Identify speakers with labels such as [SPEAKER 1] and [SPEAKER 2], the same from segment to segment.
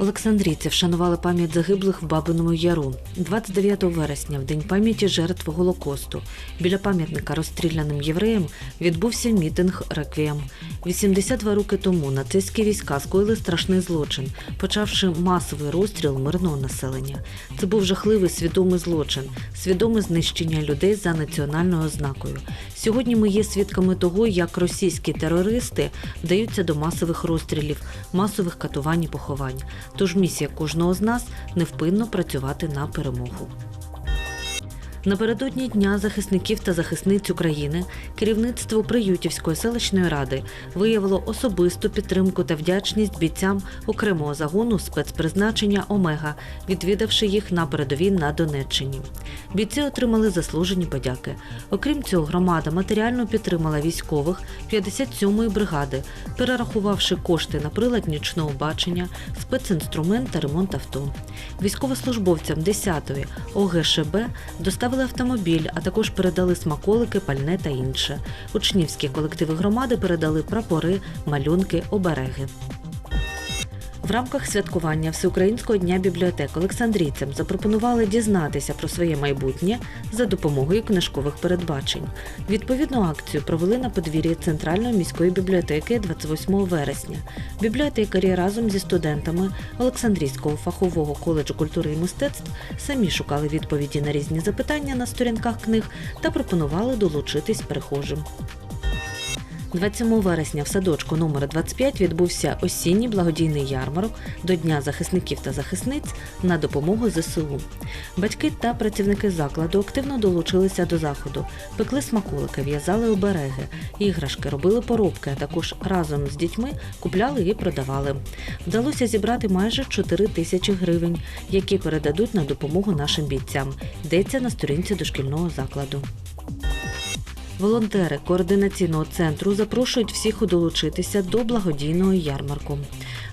[SPEAKER 1] Олександрійці вшанували пам'ять загиблих в Бабиному Яру 29 вересня, в день пам'яті жертв Голокосту. Біля пам'ятника розстріляним євреям відбувся мітинг Реквієм. 82 роки тому нацистські війська скоїли страшний злочин, почавши масовий розстріл мирного населення. Це був жахливий свідомий злочин, свідоме знищення людей за національною ознакою. Сьогодні ми є свідками того, як російські терористи вдаються до масових розстрілів, масових катувань і поховань. Тож місія кожного з нас невпинно працювати на перемогу. Напередодні Дня захисників та захисниць України керівництво Приютівської селищної ради виявило особисту підтримку та вдячність бійцям окремого загону спецпризначення Омега, відвідавши їх на передовій на Донеччині. Бійці отримали заслужені подяки. Окрім цього, громада матеріально підтримала військових 57-ї бригади, перерахувавши кошти на прилад нічного бачення, спецінструмент та ремонт авто. Військовослужбовцям 10-ї ОГШБ доставили автомобіль, а також передали смаколики, пальне та інше. Учнівські колективи громади передали прапори, малюнки, обереги. В рамках святкування Всеукраїнського дня бібліотек Олександрійцям запропонували дізнатися про своє майбутнє за допомогою книжкових передбачень. Відповідну акцію провели на подвір'ї Центральної міської бібліотеки 28 вересня. Бібліотекарі разом зі студентами Олександрійського фахового коледжу культури і мистецтв самі шукали відповіді на різні запитання на сторінках книг та пропонували долучитись перехожим. 27 вересня в садочку номер 25 відбувся осінній благодійний ярмарок до Дня захисників та захисниць на допомогу ЗСУ. Батьки та працівники закладу активно долучилися до заходу, пекли смаколики, в'язали обереги, іграшки, робили поробки, а також разом з дітьми купляли і продавали. Вдалося зібрати майже 4 тисячі гривень, які передадуть на допомогу нашим бійцям. Йдеться на сторінці дошкільного закладу. Волонтери координаційного центру запрошують всіх долучитися до благодійного ярмарку.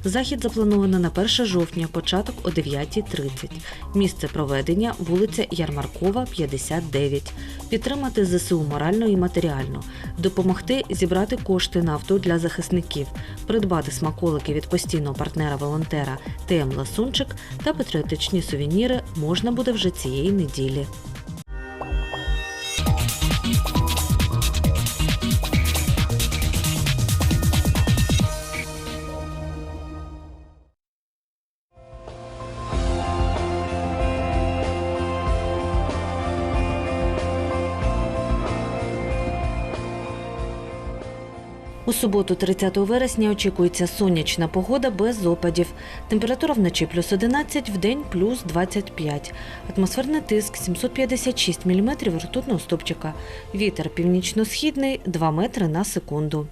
[SPEAKER 1] Захід заплановано на 1 жовтня, початок о 9.30. Місце проведення вулиця Ярмаркова, 59. Підтримати ЗСУ морально і матеріально, допомогти зібрати кошти на авто для захисників, придбати смаколики від постійного партнера волонтера ТМ Ласунчик та патріотичні сувеніри можна буде вже цієї неділі. У суботу, 30 вересня, очікується сонячна погода без опадів. Температура вночі плюс 11, в день плюс 25. Атмосферний тиск 756 мм ртутного стопчика. Вітер північно-східний 2 метри на секунду.